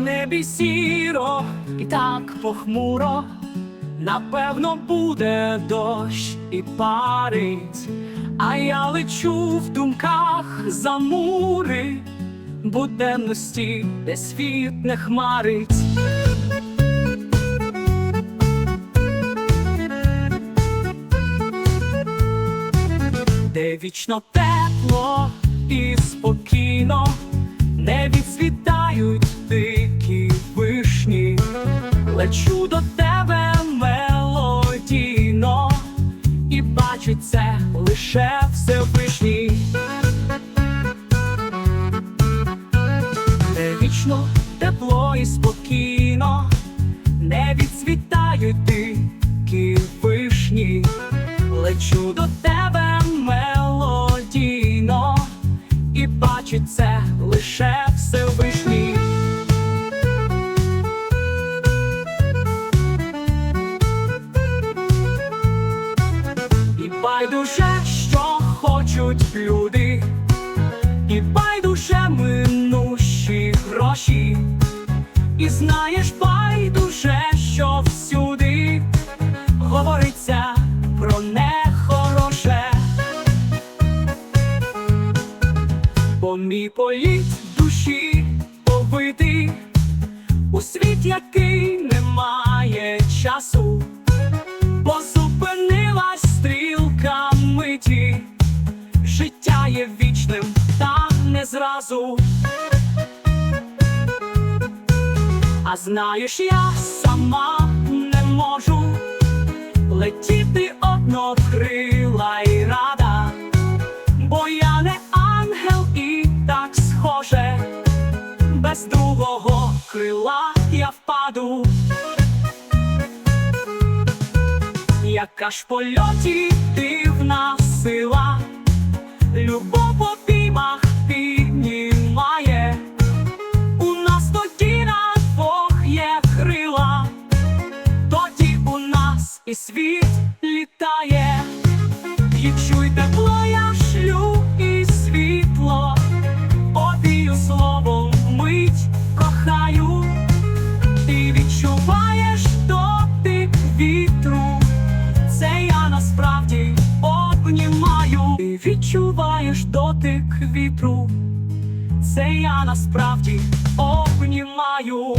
небі сіро. І так. Похмуро, напевно, буде дощ і парить, а я лечу в думках за мури. Буденності, де світ не хмарить. де вічно тепло і спокійно, не відсвітають лечу до тебе мелодійно, і бачить це лише Всевишній. Де вічно тепло і спокійно, не відцвітають дикі вишні, лечу до тебе мелодійно, і бачить це лише байдуже, що хочуть люди, і байдуже минущі гроші, і знаєш, байдуже, що всюди говориться про нехороше. Бо мій політ душі побитий у світ, який не має часу, бо не. А знаєш, я сама не можу летіти однокрила і рада, бо я не ангел і так схоже, без другого крила я впаду. Яка ж польоті дивна сила, і світ літає, і чуй тепло, я шлю і світло, обію словом мить кохаю, ти відчуваєш дотик вітру, це я насправді обнімаю, ти відчуваєш дотик вітру. Це я насправді обнімаю.